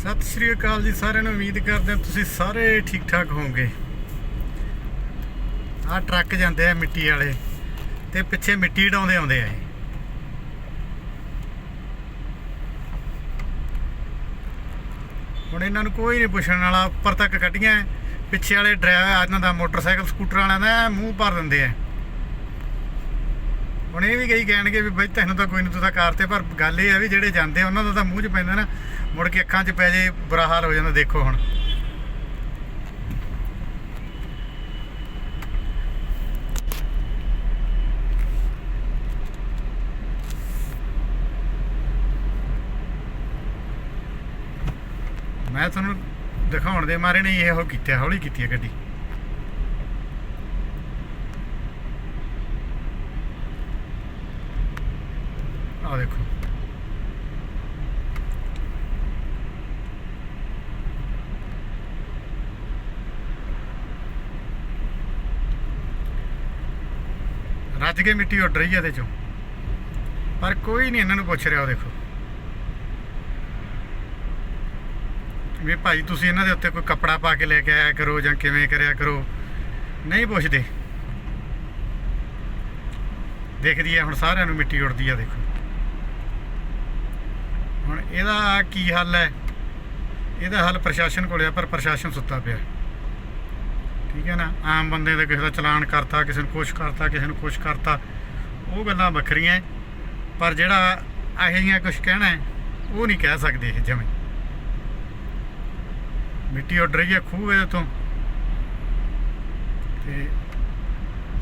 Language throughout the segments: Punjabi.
ਸਤਿ ਸ਼੍ਰੀ ਅਕਾਲ ਜੀ, ਸਾਰਿਆਂ ਨੂੰ ਉਮੀਦ ਕਰਦੇ ਹਾਂ ਤੁਸੀਂ ਸਾਰੇ ਠੀਕ ਠਾਕ ਹੋਵੋਗੇ। ਆਹ ਟਰੱਕ ਜਾਂਦੇ ਆ ਮਿੱਟੀ ਵਾਲੇ ਤੇ ਪਿੱਛੇ ਮਿੱਟੀ ਡਾਉਂਦੇ ਆਉਂਦੇ ਆ ਹੁਣ ਇਹਨਾਂ ਨੂੰ ਕੋਈ ਨਹੀਂ ਪੁੱਛਣ ਵਾਲਾ, ਉੱਪਰ ਤੱਕ ਕੱਢੀਆਂ, ਪਿੱਛੇ ਵਾਲੇ ਡਰਾਈਵਰ ਇਹਨਾਂ ਦਾ ਮੋਟਰਸਾਈਕਲ ਸਕੂਟਰ ਵਾਲਿਆਂ ਦਾ ਮੂੰਹ ਭਰ ਦਿੰਦੇ ਆ। ਹੁਣ ਇਹ ਵੀ ਕਈ ਕਹਿਣਗੇ ਵੀ ਬਈ ਤੈਨੂੰ ਤਾਂ ਕੋਈ ਨਹੀਂ ਤੂੰ ਤਾਂ ਕਾਰ ਤੇ ਪਰ ਗੱਲ ਇਹ ਆ ਵੀ ਜਿਹੜੇ ਜਾਂਦੇ ਉਹਨਾਂ ਦਾ ਤਾਂ ਮੂੰਹ 'ਚ ਪੈਂਦਾ ਨਾ, ਮੁੜ ਕੇ ਅੱਖਾਂ 'ਚ ਪੈ ਜੇ, ਬੁਰਾ ਹਾਲ ਹੋ ਜਾਂਦਾ, ਦੇਖੋ ਹੁਣ। ਮੈਂ ਤੁਹਾਨੂੰ ਦਿਖਾਉਣ ਦੇ ਮਾਰੇ ਨੇ, ਇਹੋ ਕੀਤਾ ਹੌਲੀ ਕੀਤੀ ਹੈ ਗੱਡੀ। ਆਹ ਦੇਖੋ। ਰੱਜ ਕੇ ਮਿੱਟੀ ਉੱਡ ਰਹੀ ਹੈ ਇਹਦੇ ਚੋਂ। ਪਰ ਕੋਈ ਨਹੀਂ ਇਹਨਾਂ ਨੂੰ ਪੁੱਛ ਰਿਹਾ ਉਹ ਦੇਖੋ। ਵੀ ਭਾਈ, ਤੁਸੀਂ ਇਹਨਾਂ ਦੇ ਉੱਤੇ ਕੋਈ ਕੱਪੜਾ ਪਾ ਕੇ ਲੈ ਕੇ ਆਇਆ ਕਰੋ ਜਾਂ ਕਿਵੇਂ ਕਰਿਆ ਕਰੋ? ਨਹੀਂ ਪੁੱਛਦੇ। ਦੇਖਦੀ ਹੈ ਹੁਣ ਸਾਰਿਆਂ ਨੂੰ ਮਿੱਟੀ ਉੱਡਦੀ ਆ, ਦੇਖੋ। ਇਹਦਾ ਕੀ ਹੱਲ ਹੈ? ਇਹਦਾ ਹੱਲ ਪ੍ਰਸ਼ਾਸਨ ਕੋਲ ਆ ਪਰ ਪ੍ਰਸ਼ਾਸਨ ਸੁੱਤਾ ਪਿਆ। ਠੀਕ ਹੈ ਨਾ? ਆਮ ਬੰਦੇ ਦਾ ਕਿਸੇ ਦਾ ਚਲਾਨ ਕਰਤਾ, ਕਿਸੇ ਨੂੰ ਕੁਛ ਕਰਤਾ, ਕਿਸੇ ਨੂੰ ਕੁਛ ਕਰਤਾ, ਉਹ ਗੱਲਾਂ ਵੱਖਰੀਆਂ ਪਰ ਜਿਹੜਾ ਇਹੋ ਜਿਹੀਆਂ ਕੁਛ ਕਹਿਣਾ ਉਹ ਨਹੀਂ ਕਹਿ ਸਕਦੇ ਇਹ ਜਿਵੇਂ ਮਿੱਟੀ ਉੱਡ ਰਹੀ ਹੈ ਖੂਹ ਇਹਦੇ ਤੋਂ। ਤੇ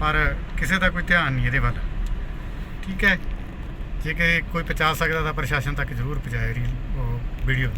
ਪਰ ਕਿਸੇ ਦਾ ਕੋਈ ਧਿਆਨ ਨਹੀਂ ਇਹਦੇ ਵੱਲ। ਠੀਕ ਹੈ? ਜੇ ਕਿ ਕੋਈ ਪਹੁੰਚਾ ਸਕਦਾ ਤਾਂ ਪ੍ਰਸ਼ਾਸਨ ਤੱਕ ਜ਼ਰੂਰ ਪਹੁੰਚਾਏ ਰੀ ਉਹ ਵੀਡੀਓ